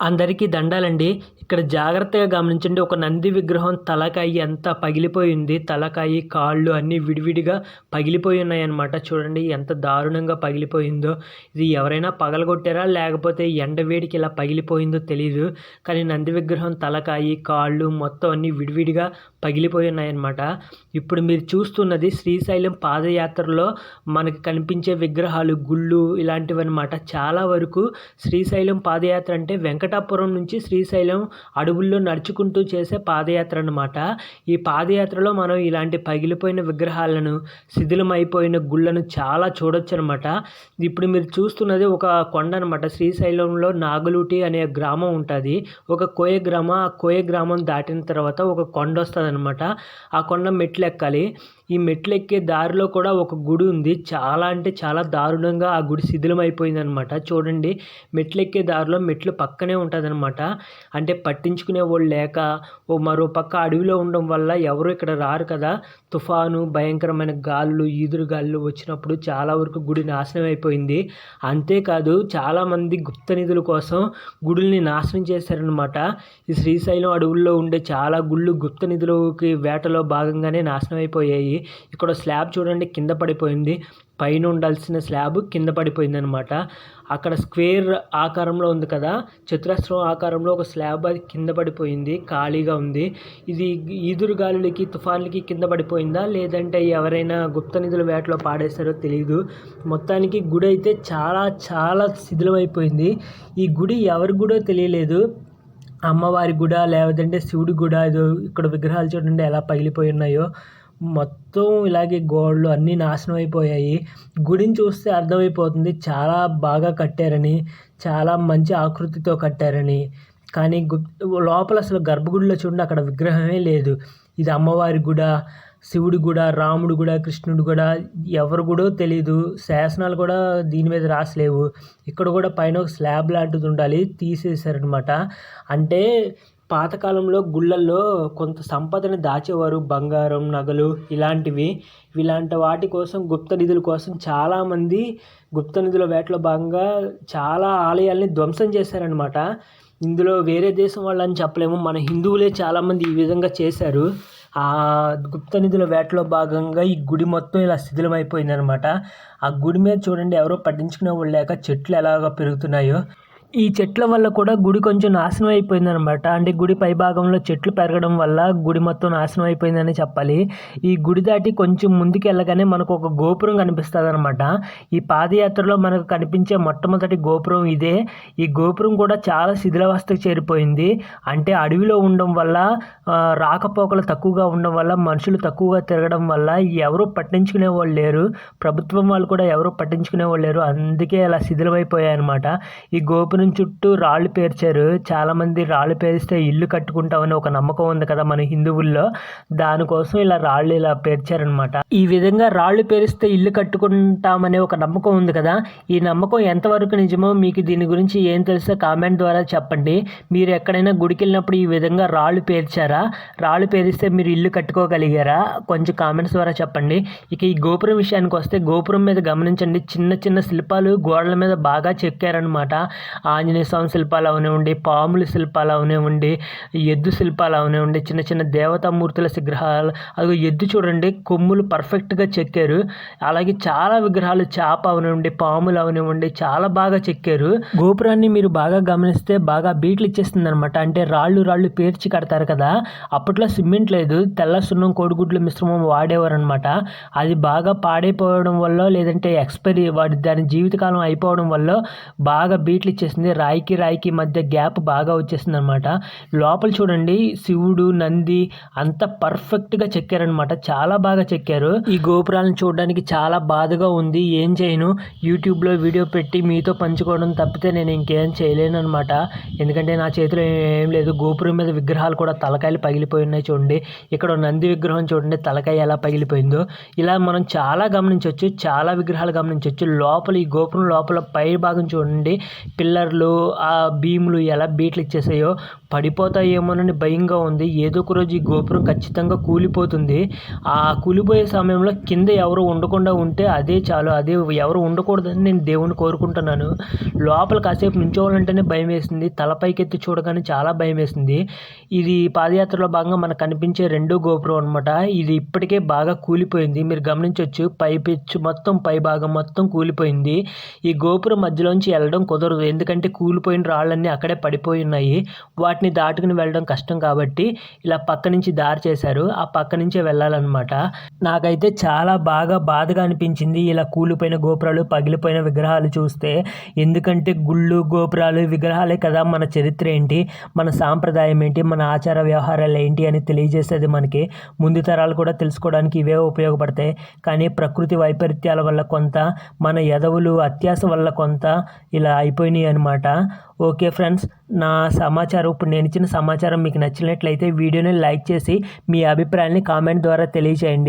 అందరికీ దండాలండి. ఇక్కడ జాగ్రత్తగా గమనించండి ఒక నంది విగ్రహం తలకాయి ఎంత పగిలిపోయింది తలకాయి కాళ్ళు అన్నీ విడివిడిగా పగిలిపోయి ఉన్నాయన్నమాట. చూడండి ఎంత దారుణంగా పగిలిపోయిందో. ఇది ఎవరైనా పగలగొట్టారా? లేకపోతే ఎండ వేడికి ఇలా పగిలిపోయిందో తెలియదు కానీ నంది విగ్రహం తలకాయి కాళ్ళు మొత్తం అన్నీ విడివిడిగా పగిలిపోయి ఉన్నాయన్నమాట ఇప్పుడు మీరు చూస్తున్నది శ్రీశైలం పాదయాత్రలో మనకి కనిపించే విగ్రహాలు గుళ్ళు ఇలాంటివి అనమాట చాలా వరకు శ్రీశైలం పాదయాత్ర అంటే వెంకటాపురం నుంచి శ్రీశైలం అడవుల్లో నడుచుకుంటూ చేసే పాదయాత్ర అనమాట ఈ పాదయాత్రలో మనం ఇలాంటి పగిలిపోయిన విగ్రహాలను శిథిలమైపోయిన గుళ్ళను చాలా చూడొచ్చు అనమాట ఇప్పుడు మీరు చూస్తున్నది ఒక కొండ అనమాట శ్రీశైలంలో నాగులూటి అనే గ్రామం ఉంటుంది. ఒక కోయ గ్రామం ఆ కోయ గ్రామం దాటిన తర్వాత ఒక కొండ వస్తుంది అనమాట ఆ కొండ మెట్లు ఎక్కాలి ఈ మెట్లు ఎక్కే దారిలో కూడా ఒక గుడి ఉంది. చాలా అంటే చాలా దారుణంగా ఆ గుడి శిథిలం అయిపోయిందనమాట చూడండి మెట్లు ఎక్కే దారిలో మెట్లు పక్కనే ఉంటుందన్నమాట అంటే పట్టించుకునే వాళ్ళు లేక ఓ మరో పక్క అడవిలో ఉండడం వల్ల ఎవరు ఇక్కడ రారు కదా. తుఫాను భయంకరమైన గాలులు ఈదురు గాలులు వచ్చినప్పుడు చాలా వరకు గుడి నాశనం అయిపోయింది అంతేకాదు చాలామంది గుప్త నిధుల కోసం గుడుల్ని నాశనం చేశారనమాట. ఈ శ్రీశైలం అడవుల్లో ఉండే చాలా గుళ్ళు గుప్త నిధులకి వేటలో భాగంగానే నాశనం అయిపోయాయి ఇక్కడ స్లాబ్ చూడండి కింద పడిపోయింది. పైన ఉండాల్సిన స్లాబ్ కింద పడిపోయింది అనమాట అక్కడ స్క్వేర్ ఆకారంలో ఉంది కదా చతురస్రం ఆకారంలో ఒక స్లాబ్ అది కింద పడిపోయింది ఖాళీగా ఉంది. ఇది ఈదురుగాలులకి తుఫాన్లకి కింద పడిపోయిందా? లేదంటే ఎవరైనా గుప్త నిధుల వేటలో పాడేస్తారో తెలియదు మొత్తానికి గుడి అయితే చాలా చాలా శిథిలమైపోయింది. ఈ గుడి ఎవరి గుడో తెలియలేదు. అమ్మవారి గుడ లేదంటే శివుడి గుడ ఏదో ఇక్కడ విగ్రహాలు చూడండి ఎలా పగిలిపోయి ఉన్నాయో. మొత్తం ఇలాగే గోడలు అన్నీ నాశనం అయిపోయాయి. గుడిని చూస్తే అర్థమైపోతుంది చాలా బాగా కట్టారని చాలా మంచి ఆకృతితో కట్టారని. కానీ గు లోపల అసలు గర్భగుడిలో చూడండి అక్కడ విగ్రహమే లేదు. ఇది అమ్మవారి గుడ శివుడి గుడ రాముడు గుడ కృష్ణుడు గుడ ఎవరు కూడా తెలియదు శాసనాలు కూడా దీని మీద రాసలేవు. ఇక్కడ కూడా పైన ఒక స్లాబ్ లాంటిది ఉండాలి తీసేశారనమాట అంటే పాతకాలంలో గుళ్ళల్లో కొంత సంపదని దాచేవారు బంగారం నగలు ఇలాంటివి. ఇలాంటి వాటి కోసం గుప్త నిధుల కోసం చాలామంది గుప్త నిధుల వేటలో భాగంగా చాలా ఆలయాల్ని ధ్వంసం చేశారనమాట ఇందులో వేరే దేశం వాళ్ళని చెప్పలేము. మన హిందువులే చాలామంది ఈ విధంగా చేశారు. ఆ గుప్త నిధుల వేటలో భాగంగా ఈ గుడి మొత్తం ఇలా శిథిలమైపోయిందనమాట ఆ గుడి మీద చూడండి ఎవరో పట్టించుకునే వాళ్ళు లేక చెట్లు ఎలాగ పెరుగుతున్నాయో. ఈ చెట్ల వల్ల కూడా గుడి కొంచెం నాశనం అయిపోయింది అనమాట అంటే గుడి పైభాగంలో చెట్లు పెరగడం వల్ల గుడి మొత్తం నాశనం అయిపోయిందని చెప్పాలి. ఈ గుడి దాటి కొంచెం ముందుకు వెళ్ళగానే మనకు ఒక గోపురం కనిపిస్తుంది అనమాట ఈ పాదయాత్రలో మనకు కనిపించే మొట్టమొదటి గోపురం ఇదే. ఈ గోపురం కూడా చాలా శిథిలావస్థకు చేరిపోయింది. అంటే అడవిలో ఉండడం వల్ల రాకపోకలు తక్కువగా ఉండడం వల్ల మనుషులు తక్కువగా తిరగడం వల్ల ఎవరు పట్టించుకునే వాళ్ళు లేరు. ప్రభుత్వం వాళ్ళు కూడా ఎవరు పట్టించుకునే వాళ్ళు లేరు. అందుకే అలా శిథిలమైపోయాయి అనమాట ఈ గోపురం గోపురం చుట్టూ రాళ్ళు పేర్చారు. చాలామంది రాళ్ళు పేరిస్తే ఇల్లు కట్టుకుంటామని ఒక నమ్మకం ఉంది కదా మన హిందువుల్లో. దానికోసం ఇలా రాళ్ళు ఇలా పేర్చారనమాట ఈ విధంగా రాళ్ళు పేరిస్తే ఇల్లు కట్టుకుంటామనే ఒక నమ్మకం ఉంది కదా. ఈ నమ్మకం ఎంతవరకు నిజమో మీకు దీని గురించి ఏం తెలుసో కామెంట్ ద్వారా చెప్పండి. మీరు ఎక్కడైనా గుడికి వెళ్ళినప్పుడు ఈ విధంగా రాళ్ళు పేర్చారా? రాళ్ళు పేరిస్తే మీరు ఇల్లు కట్టుకోగలిగారా? కొంచెం కామెంట్స్ ద్వారా చెప్పండి. ఇక ఈ గోపురం విషయానికి వస్తే గోపురం మీద గమనించండి. చిన్న చిన్న శిల్పాలు గోడల మీద బాగా చెక్కారనమాట ఆంజనేయ స్వామి శిల్పాలు అవనివ్వండి పాముల శిల్పాలు అవనివ్వండి ఎద్దు శిల్పాలు అవనివ్వండి చిన్న చిన్న దేవతామూర్తుల విగ్రహాలు అది ఎద్దు చూడండి కొమ్ములు పర్ఫెక్ట్గా చెక్కారు. అలాగే చాలా విగ్రహాలు చేప అవనివ్వండి పాములు అవనివ్వండి చాలా బాగా చెక్కారు. గోపురాన్ని మీరు బాగా గమనిస్తే బాగా బీట్లు ఇచ్చేస్తుంది అనమాట అంటే రాళ్ళు రాళ్ళు పేర్చి కడతారు కదా అప్పట్లో సిమెంట్ లేదు తెల్ల సున్నం కోడిగుడ్ల మిశ్రమం వాడేవారు అనమాట అది బాగా పాడైపోవడం వల్ల లేదంటే ఎక్స్పైరీ వాడి దాని జీవితకాలం అయిపోవడం వల్ల బాగా బీట్లు ఇచ్చేస్తుంది వచ్చేసింది. రాయికి రాయికి మధ్య గ్యాప్ బాగా వచ్చేసింది అనమాట లోపల చూడండి శివుడు నంది అంత పర్ఫెక్ట్గా చెక్కారనమాట. చాలా బాగా చెక్కారు. ఈ గోపురాలను చూడడానికి చాలా బాధగా ఉంది. ఏం చేయను? యూట్యూబ్లో వీడియో పెట్టి మీతో పంచుకోవడం తప్పితే నేను ఇంకేం చేయలేను అనమాట ఎందుకంటే నా చేతిలో ఏం లేదు. గోపురం మీద విగ్రహాలు కూడా తలకాయలు పగిలిపోయి ఉన్నాయి చూడండి. ఇక్కడ నంది విగ్రహం చూడండి. తలకాయ ఎలా పగిలిపోయిందో. ఇలా మనం చాలా గమనించవచ్చు చాలా విగ్రహాలు గమనించవచ్చు లోపల ఈ గోపురం లోపల పై భాగం చూడండి. పిల్లర్ స్పిన్నర్లు ఆ భీములు ఎలా బీట్లు ఇచ్చేసాయో పడిపోతాయేమోనని భయంగా ఉంది. ఏదో ఒక రోజు ఈ గోపురం ఖచ్చితంగా కూలిపోతుంది. ఆ కూలిపోయే సమయంలో కింద ఎవరు ఉండకుండా ఉంటే అదే చాలు. అదే ఎవరు ఉండకూడదని నేను దేవుని కోరుకుంటున్నాను. లోపల కాసేపు నుంచోవాలంటేనే భయం వేసింది. తలపైకెత్తి చూడగానే చాలా భయం వేసింది. ఇది పాదయాత్రలో భాగంగా మనకు కనిపించే రెండో గోపురం అనమాట ఇది ఇప్పటికే బాగా కూలిపోయింది. మీరు గమనించవచ్చు పై పిచ్చు మొత్తం పై భాగం మొత్తం కూలిపోయింది. ఈ గోపురం మధ్యలోంచి వెళ్ళడం కుదరదు. ఎందుకంటే కూలిపోయిన రాళ్ళన్నీ అక్కడే పడిపోయి ఉన్నాయి. వాటిని దాటుకుని వెళ్ళడం కష్టం కాబట్టి ఇలా పక్క నుంచి దారి చేశారు. ఆ పక్క నుంచే వెళ్ళాలన్నమాట. నాకైతే చాలా బాగా బాధగా అనిపించింది ఇలా కూలిపోయిన గోపురాలు పగిలిపోయిన విగ్రహాలు చూస్తే. ఎందుకంటే గుళ్ళు గోపురాలు విగ్రహాలే కదా మన చరిత్ర ఏంటి? మన సాంప్రదాయం ఏంటి? మన ఆచార వ్యవహారాలు ఏంటి అని తెలియజేసేది మనకి. ముందు తరాలు కూడా తెలుసుకోవడానికి ఇవే ఉపయోగపడతాయి. కానీ ప్రకృతి వైపరీత్యాల వల్ల కొంత మన ఎదవులు అత్యాస వల్ల కొంత ఇలా అయిపోయినాయి అనమాట ఓకే ఫ్రెండ్స్ నా సమాచారం ఇప్పుడు నేను ఇచ్చిన సమాచారం మీకు నచ్చినట్లయితే వీడియోని లైక్ చేసి మీ అభిప్రాయాన్ని కామెంట్ ద్వారా తెలియజేయండి.